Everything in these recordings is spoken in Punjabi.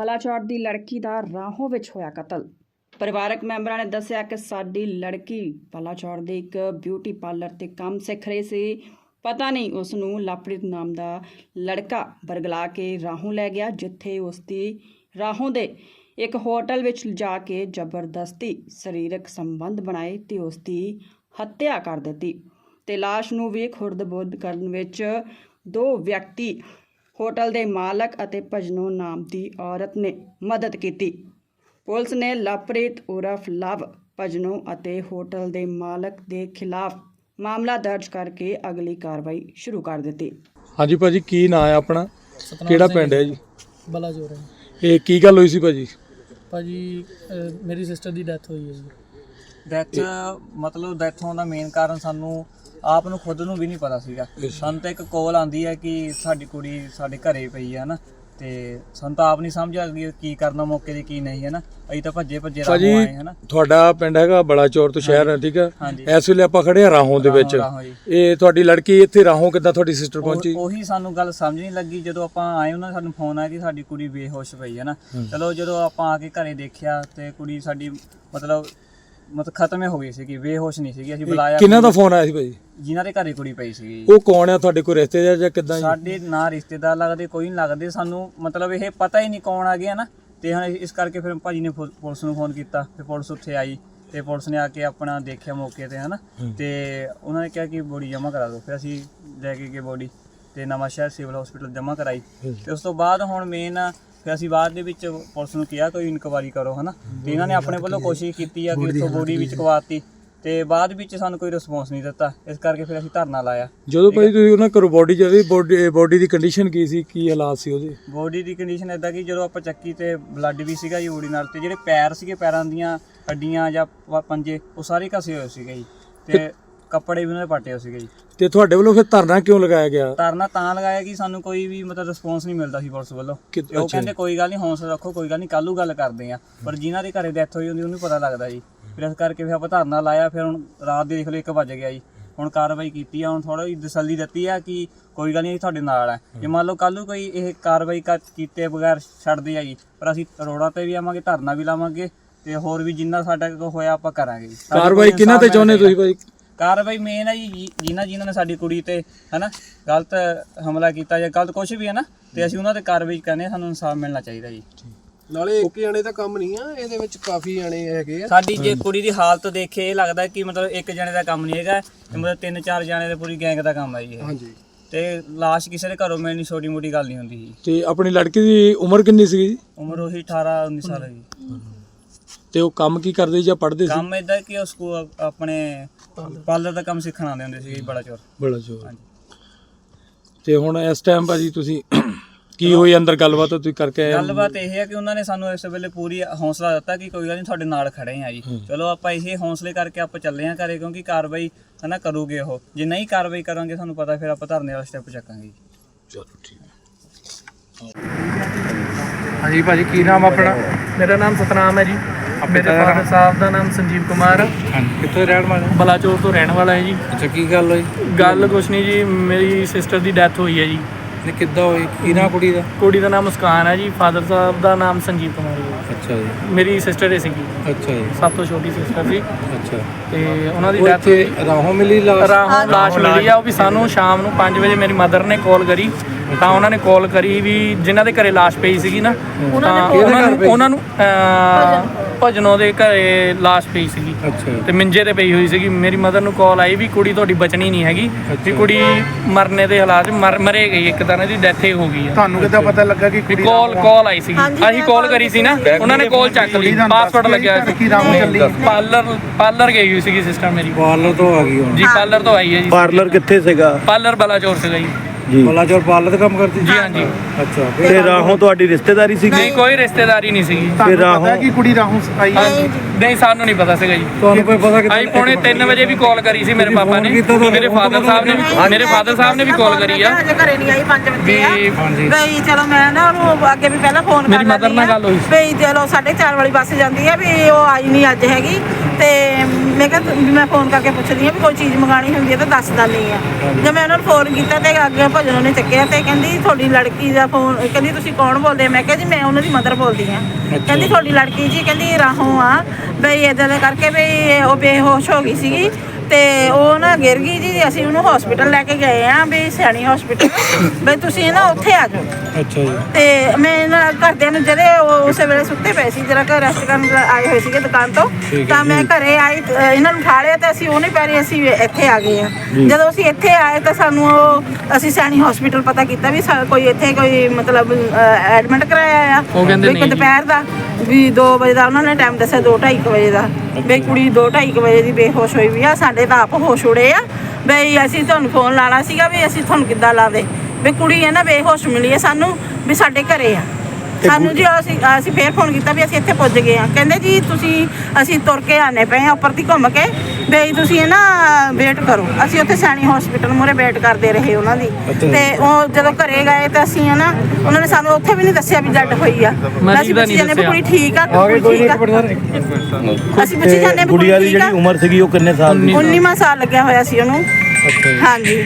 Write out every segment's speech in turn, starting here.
ਬਲਾਚੌਰ ਦੀ ਲੜਕੀ ਦਾ ਰਾਹੋਂ ਵਿੱਚ ਹੋਇਆ ਕਤਲ। ਪਰਿਵਾਰਕ ਮੈਂਬਰਾਂ ਨੇ ਦੱਸਿਆ ਕਿ ਸਾਡੀ ਲੜਕੀ ਬਲਾਚੌਰ ਦੇ ਇੱਕ ਬਿਊਟੀ ਪਾਰਲਰ ਤੇ ਕੰਮ ਸਿੱਖ ਰਹੀ ਸੀ। ਪਤਾ ਨਹੀਂ ਉਸ ਨੂੰ ਲਵਪ੍ਰੀਤ ਨਾਮ ਦਾ ਲੜਕਾ ਬਰਗਲਾ ਕੇ ਰਾਹੋਂ ਲੈ ਗਿਆ, ਜਿੱਥੇ ਉਸ ਦੀ ਰਾਹੋਂ ਦੇ ਇੱਕ ਹੋਟਲ ਵਿੱਚ ਜਾ ਕੇ ਜ਼ਬਰਦਸਤੀ ਸਰੀਰਕ ਸੰਬੰਧ ਬਣਾਏ ਤੇ ਉਸ ਦੀ ਹੱਤਿਆ ਕਰ ਦਿੱਤੀ। ਤੇ ਲਾਸ਼ ਨੂੰ ਵੀ ਖੁਰਦ-ਬੁਰਦ ਕਰਨ ਵਿੱਚ ਦੋ ਵਿਅਕਤੀ ਹੋਟਲ ਦੇ ਮਾਲਕ ਅਤੇ ਭਜਨੋ ਨਾਮ ਦੀ ਔਰਤ ਨੇ ਮਦਦ ਕੀਤੀ। ਪੁਲਿਸ ਨੇ ਲਵਪ੍ਰੀਤ ਉਰਫ ਲਵ ਭਜਨੋ ਅਤੇ ਹੋਟਲ ਦੇ ਮਾਲਕ ਦੇ ਖਿਲਾਫ ਮਾਮਲਾ ਦਰਜ ਕਰਕੇ ਅਗਲੀ ਕਾਰਵਾਈ ਸ਼ੁਰੂ ਕਰ ਦਿੱਤੀ। ਹਾਂਜੀ ਭਾਜੀ ਕੀ ਨਾਂ ਹੈ ਆਪਣਾ? ਸਤਨਾਮ ਕਿਹੜਾ ਸਿੰਘ ਪਿੰਡ ਹੈ ਜੀ। ਬਲਾ ਜੋਰ ਹੈ। ਇਹ ਕੀ ਗੱਲ ਹੋਈ ਸੀ ਭਾਜੀ? ਭਾਜੀ ਅਹ ਮੇਰੀ ਸਿਸਟਰ ਦੀ ਡੈਥ ਹੋਈ ਹੈ ਜੀ। ਡੈਥ ਮਤਲਬ ਡੈਥ ਹੋਣ ਦਾ ਮੇਨ ਕਾਰਨ ਸਾਨੂੰ ਆਪ ਨੂੰ ਖੁਦ ਨੂੰ ਵੀ ਨਹੀਂ ਪਤਾ ਸੀਗਾ। ਸਾਨੂੰ ਤਾਂ ਇੱਕ ਕਾਲ ਆਂਦੀ ਹੈ ਕਿ ਸਾਡੀ ਕੁੜੀ ਸਾਡੇ ਘਰੇ ਪਈ ਹੈ ਨਾ ਤੇ ਸਾਨੂੰ ਤਾਂ ਆਪ ਨਹੀਂ ਸਮਝ ਆ ਗਈ ਕੀ ਕਰਨਾ ਮੌਕੇ ਦੀ ਕੀ ਨਹੀਂ ਹੈ ਨਾ? ਅਸੀਂ ਤਾਂ ਭੱਜੇ ਭੱਜੇ ਰਾਹੋਂ ਭਾਜੀ ਆਏ ਹੈ ਨਾ? ਤੁਹਾਡਾ ਪਿੰਡ ਹੈਗਾ ਬਲਾਚੌਰ ਤੋਂ ਸ਼ਹਿਰ ਹੈ ਠੀਕ ਹੈ? ਹਾਂਜੀ। ਇਸ ਵੇਲੇ ਆਪਾਂ ਖੜੇ ਆ ਰਾਹੋਂ ਦੇ ਵਿੱਚ। ਰਾਹੋਂ ਜੀ। ਇਹ ਤੁਹਾਡੀ ਲੜਕੀ ਇੱਥੇ ਰਾਹੋਂ ਕਿੱਦਾਂ ਤੁਹਾਡੀ ਸਿਸਟਰ ਪਹੁੰਚੀ? ਉਹ- ਉਹੀ ਸਾਨੂੰ ਗੱਲ ਸਮਝ ਨਹੀਂ ਲੱਗੀ ਜਦੋਂ ਆਪਾਂ ਆਏ ਉਹਨਾਂ ਨੇ ਸਾਨੂੰ ਫੋਨ ਆਇਆ ਕਿ ਸਾਡੀ ਕੁੜੀ ਬੇਹੋਸ਼ ਪਈ ਹੈ ਨਾ? ਚਲੋ ਜਦੋਂ ਆਪਾਂ ਆ ਕੇ ਘਰੇ ਦੇਖਿਆ ਤੇ ਕੁੜੀ ਸਾਡੀ ਮਤਲਬ ਮਤਲਬ ਖਤਮ ਹੀ ਹੋ ਗਈ ਸੀਗੀ ਬੇਹੋਸ਼ ਨਹੀਂ ਸੀਗੀ ਅਸੀਂ ਬੁਲਾਇਆ ਕਿਹਨਾਂ ਦਾ ਫੋਨ ਆਇਆ ਸੀ ਭਾਜੀ ਜਿਨ੍ਹਾਂ ਦੇ ਘਰੇ ਕੁੜੀ ਪਈ ਸੀਗੀ। ਉਹ ਕੌਣ ਹੈ ਤੁਹਾਡੇ ਕੋਲ ਰਿਸ਼ਤੇਦਾਰ ਜਾਂ ਕਿੱਦਾਂ ਜੀ? ਸਾਡੇ ਨਾ ਰਿਸ਼ਤੇਦਾਰ ਲੱਗਦੇ ਕੋਈ ਨਹੀਂ ਲੱਗਦੇ ਸਾਨੂੰ ਮਤਲਬ ਇਹ ਪਤਾ ਹੀ ਨਹੀਂ ਕੌਣ ਆ ਗਿਆ ਨਾ। ਤੇ ਹੁਣ ਇਸ ਕਰਕੇ ਫਿਰ ਭਾਜੀ ਨੇ ਪੁਲਿਸ ਨੂੰ ਫੋਨ ਕੀਤਾ ਤੇ ਪੁਲਿਸ ਉੱਥੇ ਆਈ ਤੇ ਪੁਲਿਸ ਨੇ ਆ ਕੇ ਆਪਣਾ ਦੇਖਿਆ ਮੌਕੇ ਤੇ ਹਨਾ। ਤੇ ਉਹਨਾਂ ਨੇ ਕਿਹਾ ਕਿ ਬੋਡੀ ਜਮ੍ਹਾਂ ਕਰਾ ਦਿਓ। ਫਿਰ ਅਸੀਂ ਲੈ ਕੇ ਗਏ ਬੋਡੀ ਤੇ ਨਵਾਂ ਸ਼ਹਿਰ ਸਿਵਲ ਹਸਪੀਟਲ ਜਮ੍ਹਾਂ ਕਰਾਈ। ਤੇ ਉਸ ਤੋਂ ਬਾਅਦ ਹੁਣ ਮੇਨ ਫਿਰ ਅਸੀਂ ਬਾਅਦ ਦੇ ਵਿੱਚ ਪੁਲਿਸ ਨੂੰ ਕਿਹਾ ਕੋਈ ਇਨਕੁਆਰੀ ਕਰੋ ਹਨਾ? ਤੇ ਇਹਨਾਂ ਨੇ ਆਪਣੇ ਵੱਲੋਂ ਕੋਸ਼ਿਸ਼ ਕੀਤੀ ਆ ਕਿ ਉੱਥੋਂ ਬੋਡੀ ਵਿੱਚ ਕਵਾਤੀ। ਤੇ ਬਾਅਦ ਵਿੱਚ ਸਾਨੂੰ ਕੋਈ ਰਿਸਪੌਂਸ ਨਹੀਂ ਦਿੱਤਾ। ਇਸ ਕਰਕੇ ਫਿਰ ਅਸੀਂ ਧਰਨਾ ਲਾਇਆ। ਜਦੋਂ ਭਾਜੀ ਤੁਸੀਂ ਉਹਨਾਂ ਕੋਲ ਬੋਡੀ ਚਲੀ ਬੋਡੀ ਬੋਡੀ ਦੀ ਕੰਡੀਸ਼ਨ ਕੀ ਸੀ? ਕੀ ਹਾਲਾਤ ਸੀ ਉਹਦੇ? ਬੋਡੀ ਦੀ ਕੰਡੀਸ਼ਨ ਇਦਾਂ ਕਿ ਜਦੋਂ ਆਪਾਂ ਚੱਕੀ ਤੇ ਬਲੱਡ ਵੀ ਸੀਗਾ ਜੀ ਬੋਡੀ ਨਾਲ ਤੇ ਜਿਹੜੇ ਪੈਰ ਸੀਗੇ ਪੈਰਾਂ ਦੀਆਂ ਹੱਡੀਆਂ ਜਾਂ ਪੰਜੇ ਉਹ ਸਾਰੇ ਘਸੇ ਹੋਏ ਸੀਗੇ ਜੀ। ਤੇ ਕੱਪੜੇ ਵੀ ਉਹਨਾਂ ਦੇ ਪਾਟੇ ਹੋਏ ਸੀਗੇ ਜੀ। ਤੇ ਤੁਹਾਡੇ ਵੱਲੋਂ ਫਿਰ ਧਰਨਾ ਕਿਉਂ ਲਗਾਇਆ ਗਿਆ? ਧਰਨਾ ਤਾਂ ਲਗਾਇਆ ਕਿ ਸਾਨੂੰ ਕੋਈ ਵੀ ਮਤਲਬ ਰਿਸਪੌਂਸ ਨਹੀਂ ਮਿਲਦਾ ਸੀ ਪੁਲਿਸ ਵੱਲੋਂ। ਕਿ- ਤੇ ਉਹ ਅੱਛਾ। ਕਹਿੰਦੇ ਕੋਈ ਗੱਲ ਨਹੀਂ ਹੌਸਲਾ ਰੱਖੋ ਕੋਈ ਗੱਲ ਨਹੀਂ ਕੱਲੂ ਗੱਲ ਕਰਦੇ ਆ ਪਰ ਜਿਨ੍ਹਾਂ ਦੇ ਘਰੇ ਡੈਥ ਹੋਈ ਹੁੰਦੀ ਉਹਨੂੰ ਪਤਾ ਲੱਗਦਾ ਜੀ। ਫਿਰ ਇਸ ਕਰਕੇ ਫਿਰ ਆਪਾਂ ਧਰਨਾ ਲਾਇਆ ਫਿਰ ਹੁਣ ਰਾਤ ਦੇ ਦੇਖ ਲਓ 1 ਵਜ ਗਿਆ ਜੀ। ਹੁਣ ਕਾਰਵਾਈ ਕੀਤੀ ਆ ਹੁਣ ਥੋੜਾ ਜਿਹੀ ਤਸੱਲੀ ਦਿੱਤੀ ਆ ਕਿ ਕੋਈ ਗੱਲ ਨਹੀਂ ਅਸੀਂ ਤੁਹਾਡੇ ਨਾਲ ਆ। ਜੇ ਮੰਨ ਲਓ ਕੱਲੂ ਕੋਈ ਇਹ ਕਾਰਵਾਈ ਕਰ- ਕੀਤੇ ਬਗੈਰ ਛੱਡਦੇ ਆ ਜੀ ਪਰ ਅਸੀਂ ਰੋਡਾਂ ਤੇ ਵੀ ਆਵਾਂਗੇ ਧਰਨਾ ਵੀ ਲਾਵਾਂਗੇ ਤੇ ਹੋਰ ਵੀ ਜਿੰਨਾ ਸਾਡਾ ਕੋਲ ਹੋਇਆ ਆਪਾਂ ਕਰਾਂਗੇ ਜੀ। ਸਾਨੂੰ ਕਾਰਵਾਈ ਕਿਹਨਾਂ ਤੇ ਇਨਸਾਫ਼ ਚਾਹੁੰਦੇ ਤੁਸੀਂ ਭਾਜੀ ਕਾਰਵਾਈ ਮੇਨ ਹੈ ਜੀ ਜਿਨ੍ਹਾਂ ਜਿਨ੍ਹਾਂ ਨੇ ਸਾਡੀ ਕੁੜੀ ਤੇ ਹਨਾ ਗਲਤ ਹਮਲਾ ਕੀਤਾ ਜਾਂ ਗਲਤ ਕੁਝ ਵੀ ਹੈ ਨਾ ਤੇ ਅਸੀਂ ਉਹਨਾਂ ਤੇ ਕਾਰਵਾਈ ਕਰਨੀ ਹੈ ਸਾਨੂੰ ਇਨਸਾਫ ਮਿਲਣਾ ਚਾਹੀਦਾ ਜੀ। ਨਾਲੇ ਇੱਕ ਜਣੇ ਦਾ ਕੰਮ ਨਹੀਂ ਆ ਇਹਦੇ ਵਿੱਚ ਕਾਫੀ ਜਣੇ ਹੈਗੇ ਆ। ਸਾਡੀ ਜੇ ਕੁੜੀ ਦੀ ਹਾਲਤ ਦੇਖੇ ਇਹ ਲੱਗਦਾ ਕਿ ਮਤਲਬ ਇੱਕ ਜਣੇ ਦਾ ਕੰਮ ਨਹੀਂ ਹੈਗਾ ਮਤਲਬ ਤਿੰਨ ਚਾਰ ਜਣੇ ਦੇ ਪੂਰੀ ਗੈਂਗ ਦਾ ਕੰਮ ਹੈ ਜੀ ਹਾਂਜੀ। ਤੇ ਲਾਸ਼ ਕਿਸੇ ਦੇ ਘਰੋਂ ਮਿਲਣੀ ਛੋਟੀ ਮੋਟੀ ਗੱਲ ਨਹੀਂ ਹੁੰਦੀ ਜੀ। ਤੇ ਆਪਣੀ ਲੜਕੀ ਦੀ ਉਮਰ ਕਿੰਨੀ ਸੀ ਜੀ? ਉਮਰ ਉਹੀ 18 19 ਸਾਲ ਹੈ ਜੀ। ਤੇ ਉਹ ਕੰਮ ਕੀ ਕਰਦੇ ਜਾਂ ਪੜ੍ਹਦੇ ਸੀ? ਕੰਮ ਇਦਾਂ ਕਿ ਉਹ ਸਕੂਲ ਆਪਣੇ ਪਾਰਲਰ ਦਾ ਕੰਮ ਸਿੱਖਣ ਆਉਂਦੇ ਹੁੰਦੇ ਸੀ ਬੜਾ ਚੋਰ ਬੜਾ ਜੋਰ। ਹਾਂਜੀ। ਤੇ ਹੁਣ ਇਸ ਟਾਈਮ ਭਾਜੀ ਤੁਸੀਂ ਕੀ ਹੋਈ ਅੰਦਰ ਗੱਲਬਾਤ ਤੁਸੀਂ ਕਰਕੇ ਆਏ ਹੋ? ਗੱਲਬਾਤ ਇਹ ਹੈ ਕਿ ਉਹਨਾਂ ਨੇ ਸਾਨੂੰ ਇਸ ਵੇਲੇ ਪੂਰੀ ਹੌਸਲਾ ਦਿੱਤਾ ਕਿ ਕੋਈ ਗੱਲ ਨਹੀਂ ਤੁਹਾਡੇ ਨਾਲ ਖੜੇ ਆ ਜੀ। ਚਲੋ ਆਪਾਂ ਇਹ ਹੌਸਲੇ ਕਰਕੇ ਆਪਾਂ ਚੱਲੇ ਆ ਘਰੇ ਕਿਉਂਕਿ ਕਾਰਵਾਈ ਹਨਾ ਕਰੂਗੇ ਉਹ। ਜੇ ਨਹੀਂ ਕਾਰਵਾਈ ਕਰਾਂਗੇ ਤੁਹਾਨੂੰ ਪਤਾ ਫਿਰ ਆਪਾਂ ਧਰਨੇ ਵਾਲਾ ਸਟੈਪ ਚੱਕਾਂਗੇ ਜੀ। ਚਲੋ ਠੀਕ ਹਾਂਜੀ ਭਾਜੀ ਕੀ ਨਾਮ ਆਪਣਾ? ਮੇਰਾ ਨਾਮ ਸਤਨਾਮ ਹੈ ਜੀ। ਮੇਰੇ ਫਾਦਰ ਸਾਹਿਬ ਦਾ ਨਾਮ ਸੰਜੀਵ ਕੁਮਾਰ ਕਿੱਥੇ ਰਹਿਣ ਵਾਲੇ ਬਲਾਚੌਰ ਤੋਂ ਰਹਿਣ ਵਾਲਾ ਹੈ ਜੀ। ਅੱਛਾ ਕੀ ਗੱਲ ਹੋਈ? ਗੱਲ ਕੁਛ ਨਹੀਂ ਜੀ ਮੇਰੀ ਸਿਸਟਰ ਦੀ ਡੈਥ ਹੋਈ ਹੈ ਜੀ। ਨੇ ਕਿੱਦਾਂ ਹੋਈ? ਕੀ ਨਾਂ ਕੁੜੀ ਦਾ? ਕੁੜੀ ਦਾ ਨਾਮ ਮੁਸਕਾਨ ਹੈ ਜੀ ਫਾਦਰ ਸਾਹਿਬ ਦਾ ਨਾਮ ਸੰਜੀਵ ਕੁਮਾਰ ਹੈ ਅੱਛਾ ਜੀ। ਮੇਰੀ ਸਿਸਟਰ ਹੀ ਸੀਗੀ। ਅੱਛਾ ਜੀ। ਸਭ ਤੋਂ ਛੋਟੀ ਸਿਸਟਰ ਸੀ। ਅੱਛਾ। ਤੇ ਉਹਨਾਂ ਦੀ ਉਹ ਡੈਥ ਇੱਥੇ ਰਾਹੋਂ ਮਿਲੀ ਲਾਸ਼? ਰਾਹੋਂ ਲਾਸ਼ ਮਿਲੀ ਆ ਉਹ ਵੀ ਸਾਨੂੰ ਸ਼ਾਮ ਨੂੰ 5 ਵਜੇ ਮੇਰੀ ਮਦਰ ਨੇ ਕਾਲ ਕਰੀ। ਤਾਂ ਉਹਨਾਂ ਨੇ ਕਾਲ ਕਰੀ ਵੀ ਜਿਨ੍ਹਾਂ ਦੇ ਘਰੇ ਲਾਸ਼ ਪਈ ਸੀਗੀ ਨਾ ਤਾਂ ਉਹਨਾਂ ਨੂੰ ਉਹਨਾਂ ਨੂੰ ਅਹ, ਭਜਨੋਂ ਦੇ ਘਰੇ ਲਾਸ਼ ਪਈ ਸੀਗੀ। ਅੱਛਾ। ਤੇ ਮਿੰਜੇ ਤੇ ਪਈ ਹੋਈ ਸੀਗੀ। ਮੇਰੀ ਮਦਰ ਨੂੰ ਕਾਲ ਆਈ ਵੀ ਕੁੜੀ ਤੁਹਾਡੀ ਬਚਣੀ ਨਹੀਂ ਹੈਗੀ। ਵੀ ਕੁੜੀ ਮਰਨੇ ਦੇ ਹਾਲਾਤ ਮਰ ਮਰੇ ਗਈ ਇੱਕ ਤਰ੍ਹਾਂ ਦੀ ਡੈਥ ਹੀ ਗਈ ਹੈ ਤੁਹਾਨੂੰ ਕਿੱਦਾਂ ਪਤਾ ਲੱਗਾ ਕਿ ਵੀ ਕਾਲ ਕਾਲ ਆਈ ਸੀਗੀ। ਅਸੀਂ ਕਾਲ ਕਰੀ ਸੀ ਨਾ ਉਹਨਾਂ ਨੇ ਕਾਲ ਚੱਕ ਲਈ। ਪਾਸਵਰਡ ਲੱਗਿਆ ਸੀ। ਪਾਰਲਰ ਪਾਰਲਰ ਗਈ ਹੋਈ ਸੀਗੀ ਸਿਸਟਰ ਮੇਰੀ। ਪਾਰਲਰ ਤੋਂ ਆ ਗਈ ਹੁਣ। ਜੀ ਪਾਰਲਰ ਤੋਂ ਆਈ ਹੈ ਜੀ। ਪਾਰਲਰ ਕਿੱਥੇ ਸੀਗਾ? ਪਾਰਲਰ ਬਲਾਚੌਰ ਸੀਗਾ ਜੀ। ਜੀ। ਬਲਾਚੌਰ ਪਾਰਲਰ ਦਾ ਕੰਮ ਕਰਦੀ ਜੀ ਹਾਂਜੀ। ਅੱਛਾ ਤੇ ਰਾਹੋਂ ਤੁਹਾਡੀ ਰਿਸ਼ਤੇਦਾਰੀ ਸੀਗੀ? ਨਹੀਂ ਕੋਈ ਰਿਸ਼ਤੇਦਾਰੀ ਨਹੀਂ ਸੀਗੀ। ਤੇ ਰਾਹੋਂ ਕਿ ਕੁੜੀ ਰਾਹੋਂ ਆਈ ਹਾਂਜੀ। ਨਹੀਂ ਸਾਨੂੰ ਨਹੀਂ ਪਤਾ ਸੀਗਾ ਜੀ। ਤੁਹਾਨੂੰ ਕੋਈ ਪਤਾ ਅਸੀਂ ਪੌਣੇ 3 ਵਜੇ ਵੀ ਕਾਲ ਕਰੀ ਸੀ ਮੇਰੇ ਪਾਪਾ ਨੇ। ਮੇਰੇ ਫਾਦਰ ਸਾਹਿਬ ਨੇ ਵੀ ਮੇਰੇ ਫਾਦਰ ਸਾਹਿਬ ਨੇ ਵੀ ਕਾਲ ਕਰੀ ਆ। ਹਜੇ ਘਰੇ ਨਹੀਂ ਆਈ 5 ਵਜੇ ਆ। ਵੀ ਗਈ ਚਲੋ ਮੈਂ ਨਾ ਉਹਨੂੰ ਅੱਗੇ ਵੀ ਪਹਿਲਾਂ ਫੋਨ ਕਰ ਮੇਰੀ mother ਨਾਲ ਗੱਲ ਹੋਈ ਸੀ। ਵੀ ਚਲੋ 4:30 ਵਾਲੀ ਬੱਸ ਜਾਂਦੀ ਆ ਵੀ ਉਹ ਆਈ ਨਹੀਂ ਅੱਜ ਹੈਗੀ। ਤੇ ਮੈਂ ਕਿਹਾ ਵੀ ਮੈਂ ਫੋਨ ਕਰਕੇ ਪੁੱਛਦੀ ਆ ਵੀ ਕੋਈ ਚੀਜ਼ ਮੰਗਾਣੀ ਹੁੰਦੀ ਹੈ ਤਾਂ ਦੱਸ ਦਿੰਦੀ ਆ ਜਦ ਮੈਂ ਉਹਨਾਂ ਨੂੰ ਫੋਨ ਕੀਤਾ ਤੇ ਅੱਗੇ ਭਜਨ ਉਹਨੇ ਚੱਕਿਆ ਤੇ ਕਹਿੰਦੀ ਤੁਹਾਡੀ ਲੜਕੀ ਦਾ ਫੋਨ ਕਹਿੰਦੀ ਤੁਸੀਂ ਕੌਣ ਬੋਲਦੇ? ਮੈਂ ਕਿਹਾ ਜੀ ਮੈਂ ਉਹਨਾਂ ਦੀ ਮਦਰ ਬੋਲਦੀ ਆ ਕਹਿੰਦੀ ਤੁਹਾਡੀ ਲੜਕੀ ਜੀ ਕਹਿੰਦੀ ਰਾਹੋਂ ਆ। ਬਈ ਇਦਾਂ ਦਾ ਕਰਕੇ ਵੀ ਉਹ ਬੇਹੋਸ਼ ਹੋ ਗਈ ਸੀਗੀ ਤੇ ਉਹ ਨਾ ਗਿਰ ਗਈ ਜੀ। ਅਸੀਂ ਉਹਨੂੰ ਹਸਪੀਟਲ ਲੈ ਕੇ ਗਏ ਆ ਵੀ ਸਿਆਣੀ ਹਸਪੀਟਲ ਬਈ ਤੁਸੀਂ ਨਾ ਉੱਥੇ ਆ ਜਾਓ। ਅੱਛਾ ਜੀ। ਤੇ ਮੈਂ ਨਾ ਘਰਦਿਆਂ ਨੂੰ ਜਿਹੜੇ ਉਸੇ ਵੇਲੇ ਸੁੱਤੇ ਪਏ ਸੀ ਜਰਾ ਘਰ ਰੈਸਟ ਕਰਨ ਆਏ ਹੋਏ ਸੀਗੇ ਦੁਕਾਨ ਤੋਂ। ਤਾਂ ਮੈਂ ਘਰੇ ਆਈ ਅ, ਇਹਨਾਂ ਨੂੰ ਉਠਾ ਲਿਆ ਤੇ ਅਸੀਂ ਉਹਨੇ ਪੈਰੀ ਅਸੀਂ ਇੱਥੇ ਆ ਗਏ ਆ ਜਦੋਂ ਅਸੀਂ ਇੱਥੇ ਆਏ ਤਾਂ ਸਾਨੂੰ ਉਹ ਅਸੀਂ ਸੈਣੀ ਹਸਪੀਟਲ ਪਤਾ ਕੀਤਾ ਵੀ ਸਾ- ਕੋਈ ਇੱਥੇ ਕੋਈ ਮਤਲਬ ਐਡਮਿਟ ਕਰਾਇਆ ਆ। ਉਹ ਕਹਿੰਦੇ ਵੀ ਇੱਕ ਨਹੀਂ ਜੀ। ਦੁਪਹਿਰ ਦਾ ਵੀ 2 ਵਜੇ ਦਾ ਉਹਨਾਂ ਨੇ ਟਾਈਮ ਦੱਸਿਆ 2:30 ਵਜੇ ਦਾ। ਵੀ ਕੁੜੀ 2:30 ਵਜੇ ਦੀ ਬੇਹੋਸ਼ ਹੋਈ ਵੀ ਆ ਸਾਡੇ ਤਾਂ ਆਪ ਹੋਸ਼ ਉੜੇ ਆ। ਬਈ ਅਸੀਂ ਤੁਹਾਨੂੰ ਫੋਨ ਲਾਣਾ ਸੀਗਾ ਵੀ ਅਸੀਂ ਤੁਹਾਨੂੰ ਕਿੱਦਾਂ ਲਾਦੇ? ਵੀ ਕੁੜੀ ਹੈ ਨਾ ਬੇਹੋਸ਼ ਮਿਲੀ ਹੈ ਸਾਨੂੰ ਵੀ ਸਾਡੇ ਘਰੇ ਆ। ਸਾਨੂੰ ਜੀ ਅਸੀਂ ਅਸੀਂ ਫੇਰ ਫੋਨ ਕੀਤਾ ਵੀ ਅਸੀਂ ਇੱਥੇ ਪੁੱਜ ਗਏ ਆ ਕਹਿੰਦੇ ਜੀ ਤੁਸੀਂ ਅਸੀਂ ਤੁਰ ਕੇ ਆਨੇ ਪਏ ਆ ਉੱਪਰ ਦੀ ਘੁੰਮ ਕੇ ਬਈ ਤੁਸੀਂ ਇਹ ਨਾ ਵੇਟ ਕਰੋ। ਅਸੀਂ ਉੱਥੇ ਸੈਣੀ ਹਸਪੀਟਲ ਮੂਹਰੇ ਵੇਟ ਕਰਦੇ ਰਹੇ ਉਹਨਾਂ ਦੀ। ਤੇ ਉਹ ਜਦੋਂ ਘਰੇ ਗਏ ਤਾਂ ਅਸੀਂ ਹੈ ਨਾ ਉਹਨਾਂ ਨੇ ਸਾਨੂੰ ਉੱਥੇ ਵੀ ਨਹੀਂ ਦੱਸਿਆ ਵੀ ਜੱਡ ਹੋਈ ਆ। ਅਸੀਂ ਪੁੱਛੀ ਜਾਂਦੇ ਵੀ। ਕੁੜੀ ਠੀਕ ਆ ਕੁੜੀ ਠੀਕ ਆ? ਅਸੀਂ ਪੁੱਛੀ ਜਾਂਦੇ ਵੀ ਕੁੜੀ ਗੁੜੀਆ ਦੀ ਜਿਹੜੀ ਉਮਰ ਸੀਗੀ ਉਹ ਕਿੰਨੇ ਸਾਲ ਦੀ? 19ਵਾਂ ਸਾਲ ਲੱਗਿਆ ਹੋਇਆ ਸੀ ਉਹਨੂੰ। ਹਾਂਜੀ।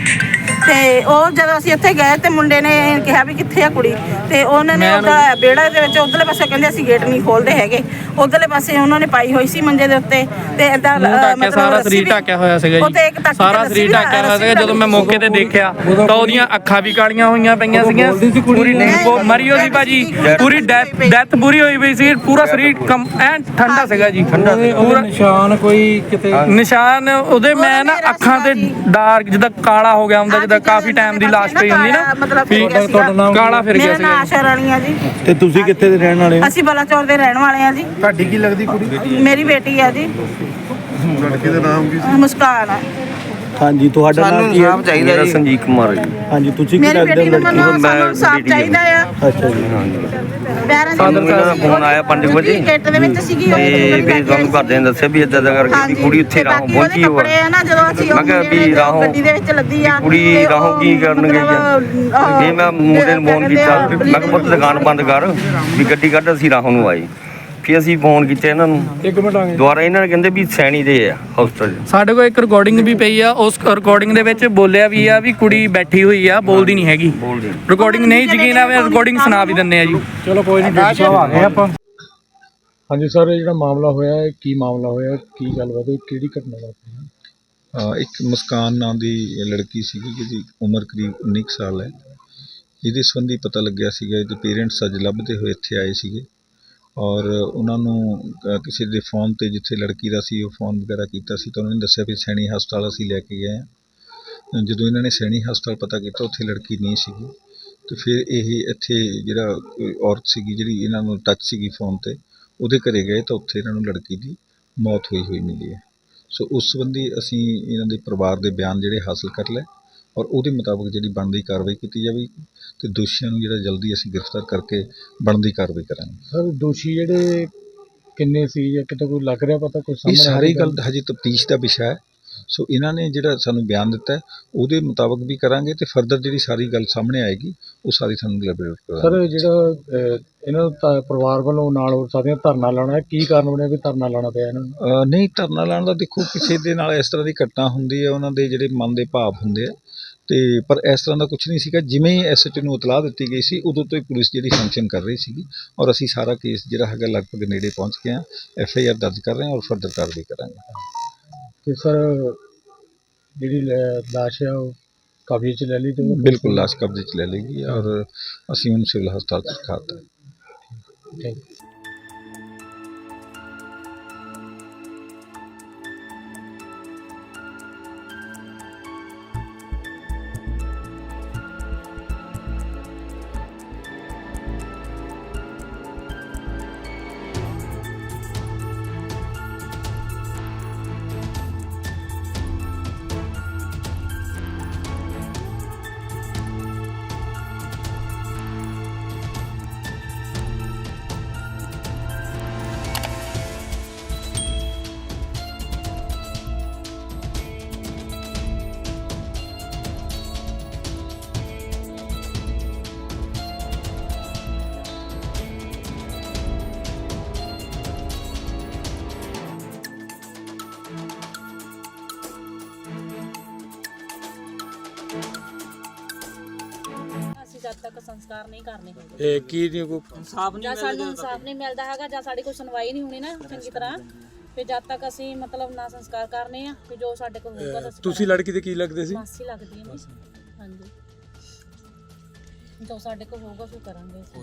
ਤੇ ਉਹ ਜਦੋਂ ਅਸੀਂ ਉੱਥੇ ਗਏ ਤੇ ਮੁੰਡੇ ਨੇ ਕਿਹਾ ਵੀ ਕਿੱਥੇ ਆ ਕੁੜੀ? ਤੇ ਉਹਨਾਂ ਨੇ ਉਹਦਾ ਵਿਹੜਾ ਦੇ ਵਿੱਚ ਉਧਰਲੇ ਪਾਸੇ ਕਹਿੰਦੇ ਅਸੀਂ ਗੇਟ ਨਹੀਂ ਖੋਲਦੇ ਹੈਗੇ। ਉਧਰਲੇ ਪਾਸੇ ਉਹਨਾਂ ਨੇ ਪਾਈ ਹੋਈ ਸੀ ਮੰਜੇ ਦੇ ਉੱਤੇ ਤੇ ਇਦਾਂ ਮੂੰਹ ਢੱਕਿਆ ਸਾਰਾ ਸਰੀਰ ਢੱਕਿਆ ਹੋਇਆ ਸੀਗਾ ਜੀ। ਸਾਰਾ ਸਰੀਰ ਢੱਕਿਆ ਹੋਇਆ ਸੀਗਾ ਜਦੋਂ ਮੈਂ ਮੌਕੇ ਤੇ ਦੇਖਿਆ ਤਾਂ ਉਹਦੀਆਂ ਅੱਖਾਂ ਵੀ ਕਾਲੀਆਂ ਹੋਈਆਂ ਪਈਆਂ ਸੀਗੀਆਂ ਪੂਰੀ ਉਹ ਮਰੀ ਹੋਈ ਸੀ ਭਾਜੀ ਪੂਰੀ ਡੈਥ ਪੂਰੀ ਹੋਈ ਪਈ ਸੀ ਪੂਰਾ ਸਰੀਰ ਕਮ ਠੰਡਾ ਸੀਗਾ ਜੀ। ਠੰਡਾ ਪੂਰਾ ਨਿਸ਼ਾਨ ਕੋਈ ਕਿਤੇ ਨਿਸ਼ਾਨ ਉਹਦੇ ਮੈਂ ਨਾ ਅੱਖਾਂ ਤੇ ਡਾਰਕ ਜਿੱਦਾਂ ਕਾਲਾ ਹੋ ਗਿਆ ਹੁੰਦਾ ਜਿੱਦਾਂ ਕਾਫੀ ਟਾਈਮ ਦੀ ਲਾਸ਼ ਪਈ ਹੁੰਦੀ ਨਾ। ਮਤਲਬ ਕਾਲਾ ਫਿਰ ਗਿਆ ਸੀਗਾ। ਨਾਮ ਆਸ਼ਾ ਰਾਣੀ ਆ ਜੀ। ਤੇ ਤੁਸੀਂ ਕਿੱਥੇ ਦੇ ਰਹਿਣ ਵਾਲੇ ਹੋ? ਅਸੀਂ ਬਲਾਚੌਰ ਦੇ ਰਹਿਣ ਵਾਲੇ ਆ ਜੀ। ਤੁਹਾਡੀ ਕੀ ਲੱਗਦੀ ਕੁੜੀ? ਮੇਰੀ ਬੇਟੀ ਆ ਜੀ। ਲੜਕੀ ਦਾ ਨਾਮ ਕੀ ਮੁਸਕਾਨ ਆ। ਹਾਂਜੀ ਤੁਹਾਡਾ ਨਾਮ ਕੀ ਹੈ? ਮੇਰਾ ਸੰਜੀਤ ਕੁਮਾਰ ਜੀ। ਹਾਂਜੀ ਤੁਸੀਂ ਕੀ ਮੇਰੀ ਲੱਗਦੇ ਬੇਟੀ ਹੋ ਨੂੰ ਲੜਕੀ? ਮੈਨੂੰ ਮੈਂ ਸਾਨੂੰ। ਚਾਹੀਦਾ ਆ। ਅੱਛਾ ਜੀ। ਪੈਰਾਂ ਸਾਨੂੰ ਇਹਨਾਂ ਦਾ ਫੋਨ ਆਇਆ 5 ਵਜੇ। ਗੇਟ ਦੇ ਵਿੱਚ ਸੀਗੀ ਉਹ ਤੇ ਫਿਰ ਸਾਨੂੰ ਘਰਦਿਆਂ ਨੇ ਦੱਸਿਆ ਵੀ ਇਦਾਂ ਦਾ ਕਰਕੇ ਵੀ ਕੁੜੀ ਉੱਥੇ ਰਾਹੋਂ ਪਹੁੰਚੀ ਹੋਆ। ਕੱਪੜੇ ਆ ਨਾ ਜਦੋਂ ਅਸੀਂ ਉਹ ਨੇ ਗੱਡੀ ਦੇ ਵਿੱਚ ਲੱਦੀ ਆ ਫਿਰ ਮੈਂ ਮੁੰਡੇ ਨੂੰ ਫੋਨ ਕੀਤਾ ਮੈਂ ਕਿਹਾ ਪੁੱਤ ਦੁਕਾਨ ਬੰਦ ਕਰ ਵੀ ਗੱਡੀ ਕੱਢ ਅਸੀਂ ਰਾਹੋਂ ਨੂੰ ਆਏ। ਫਿਰ ਅਸੀਂ ਫੋਨ ਕੀਤਾ ਇਹਨਾਂ ਨੂੰ। ਇੱਕ ਮਿੰਟ ਆ ਗਏ। ਦੁਬਾਰਾ ਇਹਨਾਂ ਨੇ ਕਹਿੰਦੇ ਵੀ ਸੈਣੀ ਦੇ ਆ ਹਸਪਤਾਲ ਸਾਡੇ ਕੋਲ ਇੱਕ ਰਿਕਾਰਡਿੰਗ ਵੀ ਪਈ ਆ ਉਸ ਰਿਕਾਰਡਿੰਗ ਦੇ ਵਿੱਚ ਬੋਲਿਆ ਵੀ ਆ ਵੀ ਕੁੜੀ ਬੈਠੀ ਹੋਈ ਆ ਬੋਲਦੀ ਨਹੀਂ ਹੈਗੀ। ਬੋਲਦੇ ਰਿਕਾਰਡਿੰਗ ਨਹੀਂ ਯਕੀਨ ਆਵੇ ਰਿਕਾਰਡਿੰਗ ਸੁਣਾ ਵੀ ਦਿੰਨੇ ਆ ਜੀ। ਚਲੋ ਕੋਈ ਨਹੀਂ ਡਾਕਟਰ ਸਾਹਿਬ ਆ ਗਏ ਆਪਾਂ। ਹਾਂਜੀ ਸਰ ਇਹ ਜਿਹੜਾ ਮਾਮਲਾ ਹੋਇਆ ਹੈ ਕੀ ਮਾਮਲਾ ਹੋਇਆ ਕੀ ਗੱਲਬਾਤ ਹੋਈ ਕਿਹੜੀ ਘਟਨਾ ਵਾਪਰੀ? ਹੈ? ਅ, ਇੱਕ ਮੁਸਕਾਨ ਨਾਂ ਦੀ ਲੜਕੀ ਸੀਗੀ ਜਿਹਦੀ ਉਮਰ ਕਰੀਬ 19 ਕੁ ਸਾਲ ਹੈ। ਜਿਹਦੇ ਸੰਬੰਧੀ ਪਤਾ ਲੱਗਿਆ ਸੀਗਾ ਇਹਦੇ ਪੇਰੈਂਟਸ ਅੱਜ ਲੱਭਦੇ ਹੋਏ ਇੱਥੇ ਆਏ ਸੀਗੇ। ਔਰ ਉਹਨਾਂ ਨੂੰ ਕਿਸੇ ਦੇ ਫੋਨ ਤੇ ਜਿੱਥੇ ਲੜਕੀ ਦਾ ਸੀ, ਉਹ ਫੋਨ ਵਗੈਰਾ ਕੀਤਾ ਸੀ ਤਾਂ ਉਹਨਾਂ ਨੇ ਦੱਸਿਆ ਵੀ ਸੈਣੀ ਹਸਪਤਾਲ ਅਸੀਂ ਲੈ ਕੇ ਗਏ ਹਾਂ। ਜਦੋਂ ਇਹਨਾਂ ਨੇ ਸੈਣੀ ਹਸਪਤਾਲ ਪਤਾ ਕੀਤਾ, ਉੱਥੇ ਲੜਕੀ ਨਹੀਂ ਸੀਗੀ। ਅਤੇ ਫਿਰ ਇਹ ਇੱਥੇ ਜਿਹੜਾ ਔਰਤ ਸੀਗੀ, ਜਿਹੜੀ ਇਹਨਾਂ ਨੂੰ ਟੱਚ ਸੀਗੀ ਫੋਨ ਤੇ, ਉਹਦੇ ਘਰ ਗਏ ਤਾਂ ਉੱਥੇ ਇਹਨਾਂ ਨੂੰ ਲੜਕੀ ਦੀ ਮੌਤ ਹੋਈ ਹੋਈ ਮਿਲੀ ਹੈ। ਸੋ ਉਸ ਸੰਬੰਧੀ ਅਸੀਂ ਇਹਨਾਂ ਦੇ ਪਰਿਵਾਰ ਦੇ ਬਿਆਨ ਜਿਹੜੇ ਹਾਸਲ ਕਰ ਲਏ। ਔਰ ਉਹਦੇ ਮੁਤਾਬਕ ਜਿਹੜੀ ਬਣਦੀ ਕਾਰਵਾਈ ਕੀਤੀ ਜਾਵੇਗੀ ਤੇ ਦੋਸ਼ੀਆਂ ਨੂੰ ਜਿਹੜਾ ਜਲਦੀ ਅਸੀਂ ਗ੍ਰਿਫਤਾਰ ਕਰਕੇ ਬਣਦੀ ਕਾਰਵਾਈ ਕਰਾਂਗੇ। ਸਰ ਦੋਸ਼ੀ ਜਿਹੜੇ ਕਿੰਨੇ ਸੀ ਜਾਂ ਕਿਤੇ ਕੋਈ ਲੱਗ ਰਿਹਾ ਪਤਾ ਕੋਈ ਇਹ ਸਾਹਮਣੇ ਆ ਸਾਰੀ ਗੱਲ ਹਜੇ ਤਫਤੀਸ਼ ਦਾ ਵਿਸ਼ਾ ਹੈ। ਸੋ ਇਹਨਾਂ ਨੇ ਜਿਹੜਾ ਸਾਨੂੰ ਬਿਆਨ ਦਿੱਤਾ ਹੈ, ਉਹਦੇ ਮੁਤਾਬਕ ਵੀ ਕਰਾਂਗੇ ਤੇ ਫਰਦਰ ਜਿਹੜੀ ਸਾਰੀ ਗੱਲ ਸਾਹਮਣੇ ਆਏਗੀ ਉਹ ਸਾਰੀ ਤੁਹਾਨੂੰ ਲੈਬੋਰੇਟ ਕਰਾਂਗੇ। ਸਰ ਜਿਹੜਾ ਇਹਨਾਂ ਦਾ ਪਰਿਵਾਰ ਵੱਲੋਂ ਨਾਲ ਹੋਰ ਸਾਥੀਆਂ ਧਰਨਾ ਲਾਉਣਾ ਹੈ ਕੀ ਕਾਰਨ ਬਣਿਆ ਵੀ ਧਰਨਾ ਲਾਉਣਾ ਪਿਆ ਇਹਨਾਂ ਨੂੰ? ਨਹੀਂ ਧਰਨਾ ਲਾਉਣ ਦਾ ਦੇਖੋ ਕਿਸੇ ਦੇ ਨਾਲ ਇਸ ਤਰ੍ਹਾਂ ਦੀ ਘਟਨਾ ਹੁੰਦੀ ਹੈ ਉਹਨਾਂ ਦੇ ਜਿਹੜੇ ਮਨ ਦੇ ਭਾਵ ਹੁੰਦੇ ਆ ਤੇ ਪਰ ਇਸ ਤਰ੍ਹਾਂ ਦਾ ਕੁਝ ਨਹੀਂ ਸੀਗਾ। ਜਿਵੇਂ ਹੀ ਐਸਐਚਓ ਨੂੰ ਇਤਲਾਹ ਦਿੱਤੀ ਗਈ ਸੀ ਉਦੋਂ ਤੋਂ ਹੀ ਪੁਲਿਸ ਜਿਹੜੀ ਫੰਕਸ਼ਨ ਕਰ ਰਹੀ ਸੀਗੀ ਔਰ ਅਸੀਂ ਸਾਰਾ ਕੇਸ ਜਿਹੜਾ ਹੈਗਾ ਲਗਭਗ ਨੇੜੇ ਪਹੁੰਚ ਗਏ ਹਾਂ। ਐਫ ਆਈ ਆਰ ਦਰਜ ਕਰ ਰਹੇ ਹਾਂ ਔਰ ਫਰਦਰ ਕਾਰਵਾਈ ਕਰਾਂਗੇ। ਤੇ ਸਰ ਜਿਹੜੀ ਲਾਸ਼ ਹੈ ਉਹ ਕਬਜ਼ੇ 'ਚ ਲੈ ਲਈ ਤੇ ਬਿਲਕੁਲ ਲਾਸ਼ ਕਬਜ਼ੇ 'ਚ ਲੈ ਲੇਗੀ ਔਰ ਅਸੀਂ ਉਹਨੂੰ ਸਿਵਲ ਹਸਪਤਾਲ 'ਚ ਰਖਾਤਾ Thank you. ਸੰਸਕਾਰ ਨਹੀਂ ਕਰਨੇ ਇਹ ਕੀ ਨਹੀਂ ਕੋ ਇਨਸਾਫ ਨਹੀਂ ਜਾਂ ਮਿਲਦਾ ਸਾਨੂੰ ਇਨਸਾਫ ਨਹੀਂ ਮਿਲਦਾ ਹੈਗਾ ਜਾਂ ਸਾਡੀ ਕੋਈ ਸੁਣਵਾਈ ਨਹੀਂ ਹੋਣੀ ਨਾ ਚੰਗੀ ਤਰ੍ਹਾਂ ਫਿਰ ਜਦ ਤੱਕ ਅਸੀਂ ਮਤਲਬ ਨਾ ਸੰਸਕਾਰ ਕਰਨੇ ਆ ਫਿਰ ਜੋ ਸਾਡੇ ਕੋਲ ਹੋਊਗਾ ਤਾਂ ਅਸੀਂ ਤੁਸੀਂ ਲੜਕੀ ਦੇ ਕੀ ਲੱਗਦੇ ਸੀ? ਮਾਸੀ ਲੱਗਦੀ ਹੈ ਮੇਰੀ। ਹਾਂਜੀ। ਜੋ ਸਾਡੇ ਕੋਲ ਹੋਊਗਾ ਸੋ ਕਰਾਂਗੇ। ਅਸੀਂ।